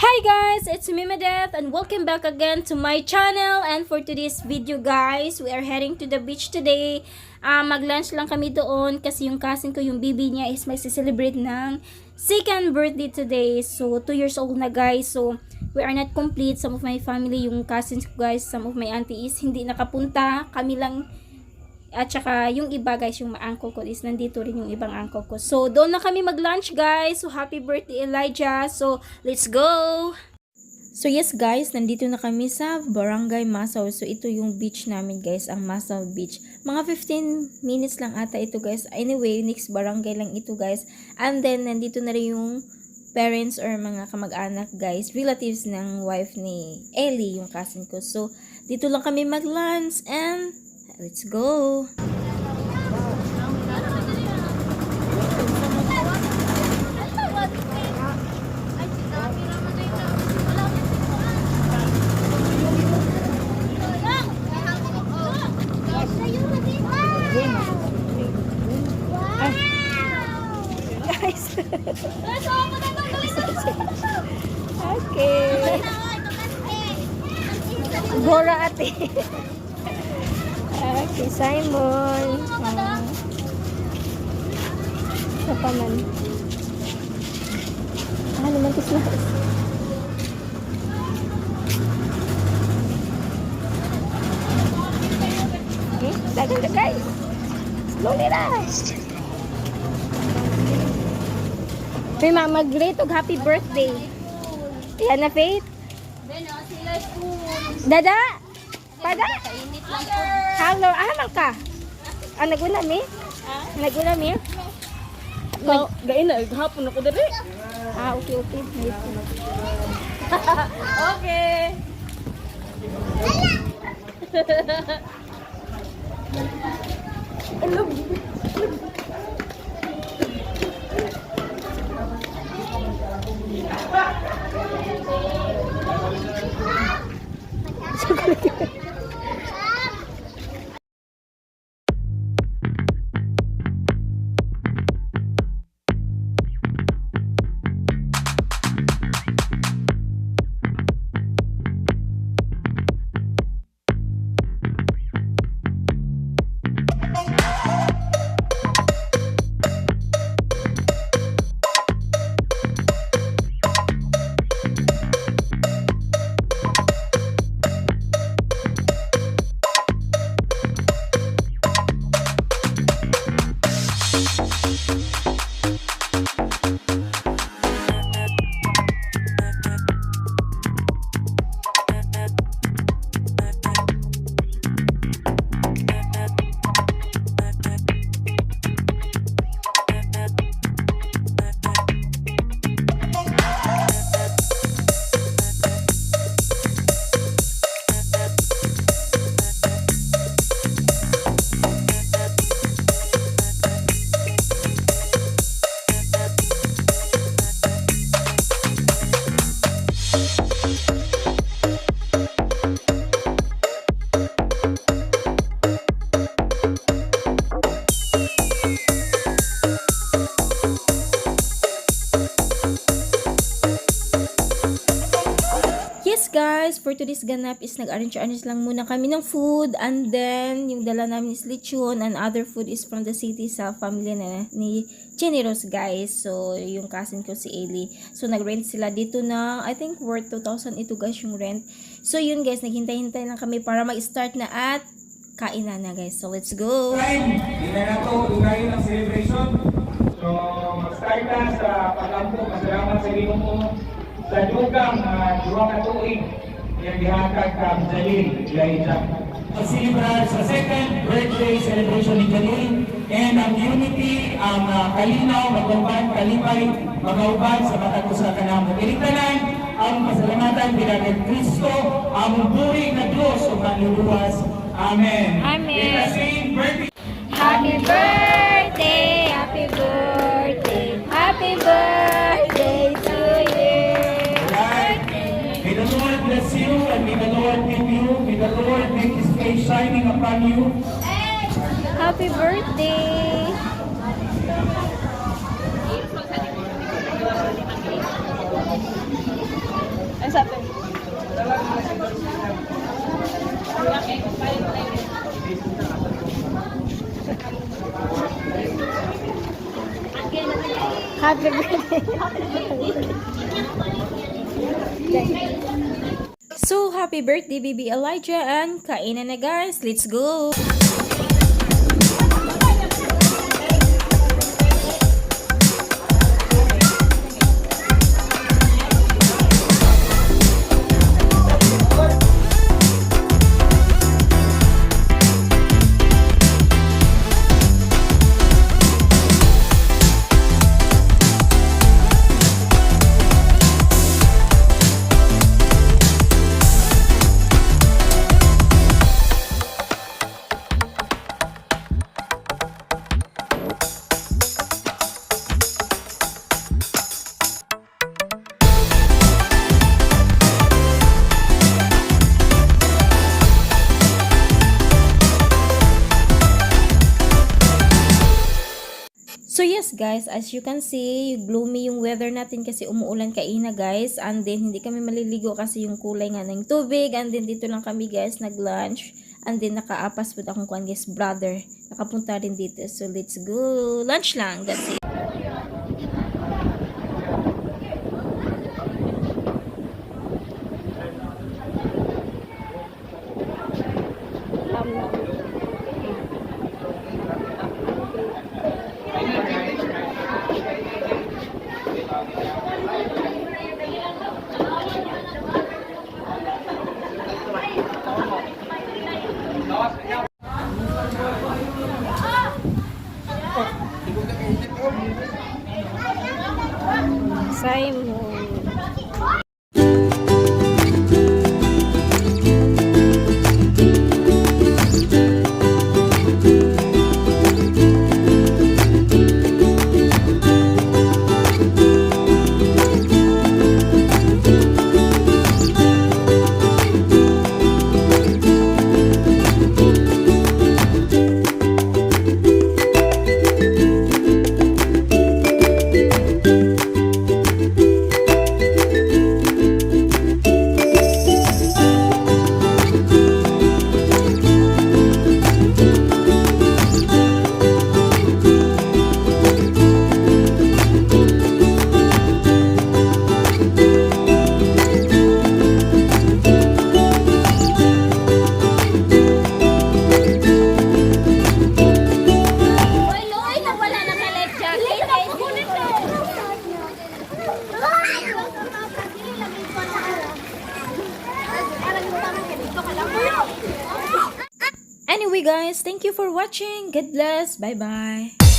Hi guys, it's me Medeth and welcome back again to my channel and for today's video guys, we are heading to the beach today. Ah, mag-lunch lang kami doon kasi yung cousin ko, yung baby niya is mag-celebrate ng second birthday today. So, 2 years old na guys. So, we are not complete. Some of my family, yung cousins ko guys, some of my aunties hindi nakapunta. Kami lang at saka yung iba guys, yung uncle ko is nandito rin yung ibang uncle ko. So doon na kami mag-lunch guys. So happy birthday Elijah. So let's go! So yes guys, nandito na kami sa Barangay Masaw. So ito yung beach namin guys, ang Masaw Beach. Mga 15 minutes lang ata ito guys. Anyway, next barangay lang ito guys. And then nandito na rin yung parents or mga kamag-anak guys, relatives ng wife ni Ellie, yung cousin ko. So dito lang kami mag-lunch and let's go! Guys! okay! Gora ate! okay, Simon! Ah. Sa paman. Ano man ito sila? Eh, dagang ka guys! Slowly na! May mamag-late og happy birthday. Yan na, Faith. Dada! Pada! Hello, ah, man ka? Ah, naguna mi? Naguna mi? Ga gain na hapon ako diri. Ah, okay, okay. Okay. Yes for today's ganap is nag-arrange-arrange lang muna kami ng food and then yung dala namin is lechon and other food is from the city sa family na ni Rose guys. So yung cousin ko si Ailey. So nag-rent sila dito na I think worth 2,000 ito guys yung rent. So yun guys, naghintay-hintay lang kami para mag-start na at kainan na guys. So let's go! time, hindi na nato unahin ang celebration. So, mag-start na sa pag-ampo, masalamat sa Ginoo sa dugang uh, duwa ka tuig yung gihatag ka Jalil Elijah. Mag-celebrar sa second birthday celebration ni Jalil and ang unity, ang uh, kalinaw, magkumpan, kalipay, magauban sa matag sa kanamo. Iligtanan ang pasalamatan pinagay Kristo, ang buri na Diyos o kanluwas. Amen. Amen. Happy birthday! May the Lord make His face shining upon you. Happy birthday! sa atin. Happy birthday. So, happy birthday, baby Elijah. And kainan na guys. Let's go. So yes guys, as you can see, gloomy yung weather natin kasi umuulan kaina guys. And then hindi kami maliligo kasi yung kulay nga ng tubig. And then dito lang kami guys nag-lunch. And then nakaapas po akong kuan guys brother. Nakapunta rin dito. So let's go. Lunch lang. That's it. Simon. Anyway guys, thank you for watching. God bless. Bye-bye.